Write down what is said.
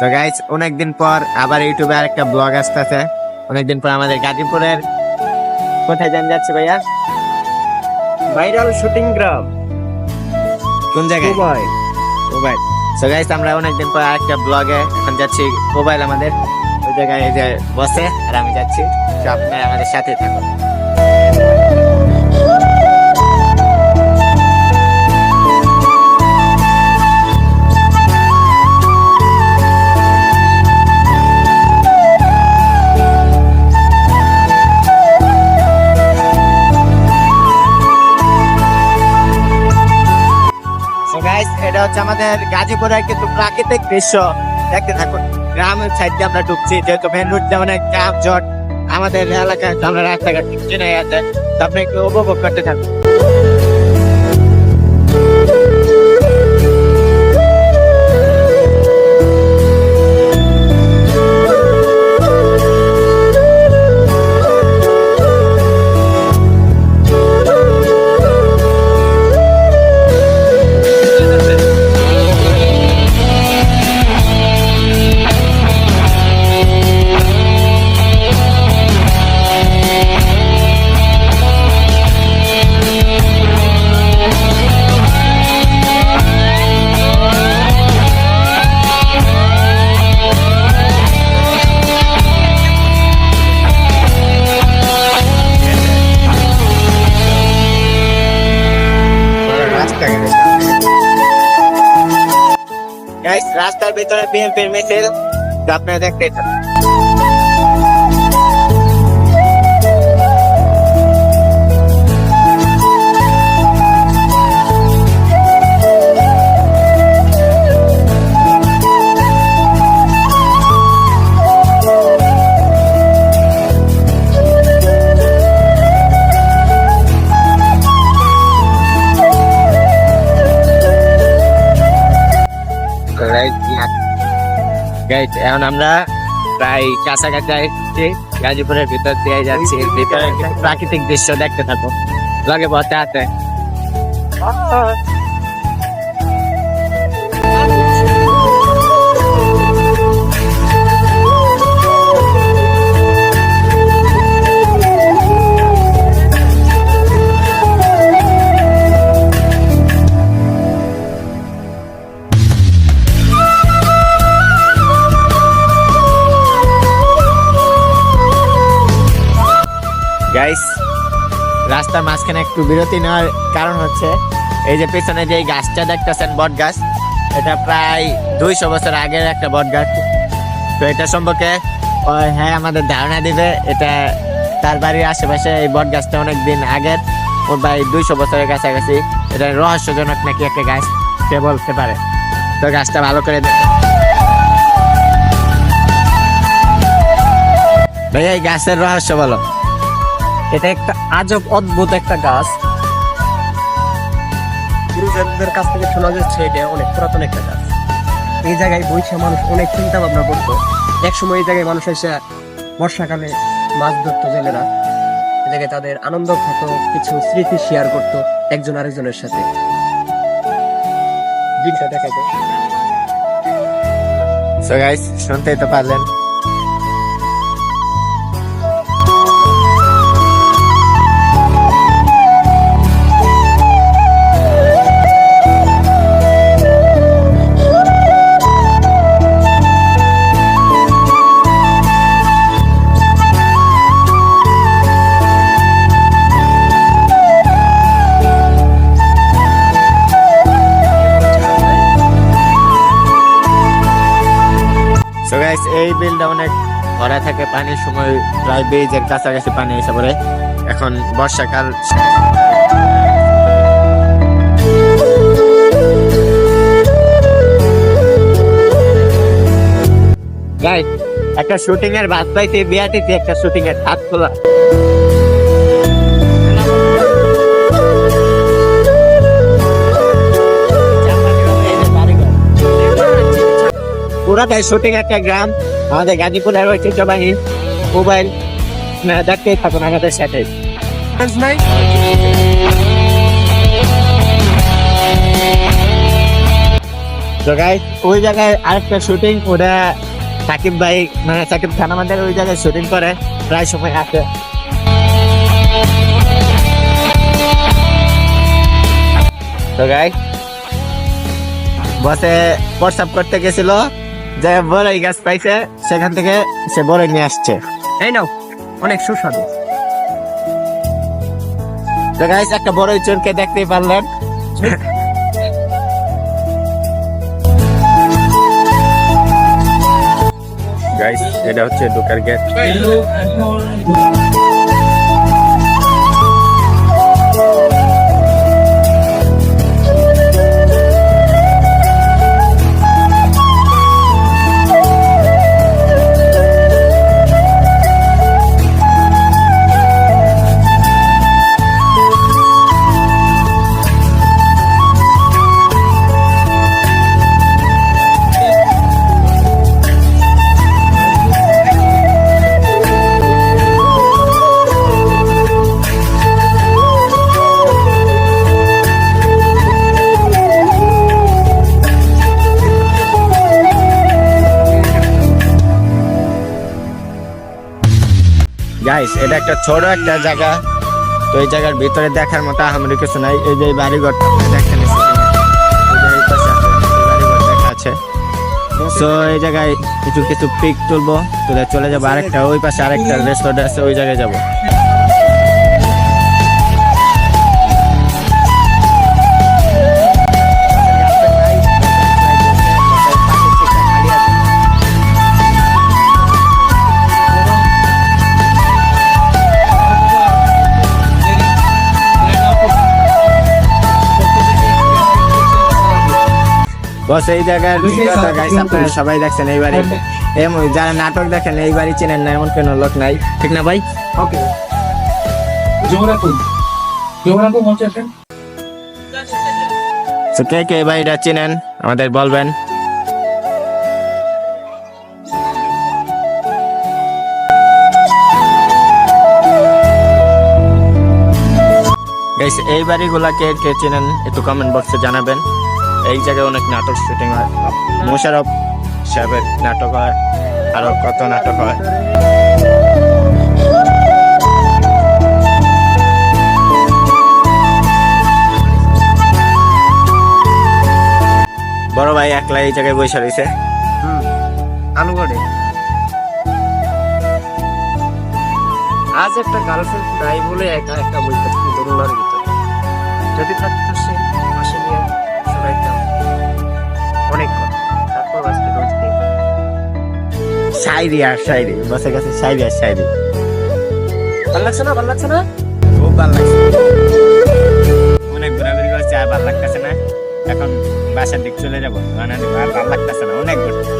তো গাইস অনেকদিন পর আবার ইউটিউবে আরেকটা ব্লগ আসতেছে। অনেকদিন পর আমাদের গাজীপুরের কোথায় জান যাচ্ছে ভাইয়া? ভাইরাল শুটিং গ্রাম। কোন জায়গায়? দুবাই। মোবাইল সো গাইস আমরা অনেকদিন পর আরেকটা ব্লগে এখন যাচ্ছি মোবাইল আমাদের। ওই জায়গায় যে বসে আর আমি যাচ্ছি। তো আপনারা আমাদের সাথে থাকুন। হচ্ছে আমাদের গাজীপুরের কিন্তু প্রাকৃতিক দৃশ্য। দেখতে থাকুন। গ্রামের সাইড আমরা ঢুকছি, যেহেতু মেন রোড দিয়ে অনেক জট আমাদের এলাকায় আমরা রাস্তাঘাট চিনে আছে তো আপনি একটু উপভোগ করতে থাকুন। ভিতরে বিএনপির মিছিল আপনারা দেখতে থাকুন। গাইজ এখন আমরা প্রায় কাছাকাছি আসছি গাজীপুরের ভিতর দিয়ে যাচ্ছি। ভিতরে প্রাকৃতিক দৃশ্য দেখতে থাকো। লগে বসে আছে। গাইস রাস্তার মাঝখানে একটু বিরতি নেওয়ার কারণ হচ্ছে এই যে পেছনে যে গাছটা দেখতেছেন বট গাছ, এটা প্রায় দুইশো বছর আগের একটা বট গাছ। তো এটা সম্পর্কে হ্যাঁ আমাদের ধারণা দিবে। এটা তার বাড়ির আশেপাশে এই বট গাছটা অনেক দিন আগের ওর প্রায় দুইশো বছরের কাছাকাছি। এটা রহস্যজনক নাকি একটা গাছ সে বলতে পারে? তো গাছটা ভালো করে দেখো। ভাইয়া, এই গাছের রহস্য বলো। এটা একটা আজব অদ্ভুত একটা গাছ। গুরুজনদের কাছ থেকে শোনা যাচ্ছে এটা অনেক পুরাতন একটা গাছ। এই জায়গায় বৈশা মানুষ অনেক চিন্তা ভাবনা করতো একসময় এই জায়গায় মানুষ এসে বর্ষাকালে মাছ ধরতো জেলেরা। এই জায়গায় তাদের আনন্দ হতো, কিছু স্মৃতি শেয়ার করতো একজন আরেকজনের সাথে। দেখা যায় সো গাইস শুনতেই তো পারলেন। এই বিলটা অনেক ভরা থাকে, পানির সময় প্রায় বেজের কাছাকাছি পানি এসে পড়ে। এখন বর্ষাকাল। একটা শুটিং এর বাদ পাইতে বিয়াটিতে একটা শুটিং এর হাত খোলা। পুরাটাই শুটিং একটা গ্রাম, আমাদের গাজীপুরের ঐতিহ্যবাহী মোবাইল দেখতেই থাকুন আমাদের সাথে। নাই? তো ওই জায়গায় আরেকটা শুটিং ওটা সাকিব ভাই মানে সাকিব খান আমাদের ওই জায়গায় শুটিং করে, প্রায় সময় আসে। তো বসে প্রস্তাব করতে গেছিল। যে বড়ই গাছ পাইছে সেখান থেকে সে বড়ই নিয়ে আসছে। এই নাও অনেক সুস্বাদু। তো গাইস একটা বড়ই চোরকে দেখতেই পারলেন। গাইস এটা হচ্ছে ঢোকার গেট এটা একটা ছোট একটা জায়গা। তো এই জায়গার ভিতরে দেখার মতো আহামরি কিছু নাই। এই যে বাড়িঘরটা পাশে আছে, তো এই জায়গায় কিছু কিছু পিক তুলবো তুলে চলে যাব। আরেকটা ওই পাশে আরেকটা রেস্টুরেন্ট আছে ওই জায়গায় যাব। বস এই জায়গার কথা গাইস আপনারা সবাই দেখছেন এই বাড়ি এমন যারা নাটক দেখেন এই বাড়ি চেনেন না এমন কোনো লোক নাই। ঠিক না ভাই? ওকে। তো কে কে এই বাড়িটা চেনেন আমাদের বলবেন। গাইস এই বাড়িগুলা কে কে চেনেন একটু কমেন্ট বক্সে জানাবেন। এই জায়গায় অনেক নাটক শুটিং হয়। মোশারফ সাহেবের নাটক হয়, আরও কত নাটক হয়। বড় ভাই একলা এই জায়গায় বসে রয়েছে। আলুগড়ে। আজ একটা গার্লফ্রেন্ড নাই বলে একা একটা বই দরুনার ভিতরে। যদি থাকতো সে অনেক কথা। তারপর আজকে রোজ দিন। শায়রি আর শায়রি বসে গেছে শায়রি আর শায়রি ভালো লাগছে না? ভালো লাগছে না? খুব ভালো লাগছে। অনেক ঘোরাঘুরি করছে আর ভালো লাগতেছে না। এখন বাসার দিক চলে যাব। মানে আর ভালো লাগতেছে না। অনেক ঘুরছে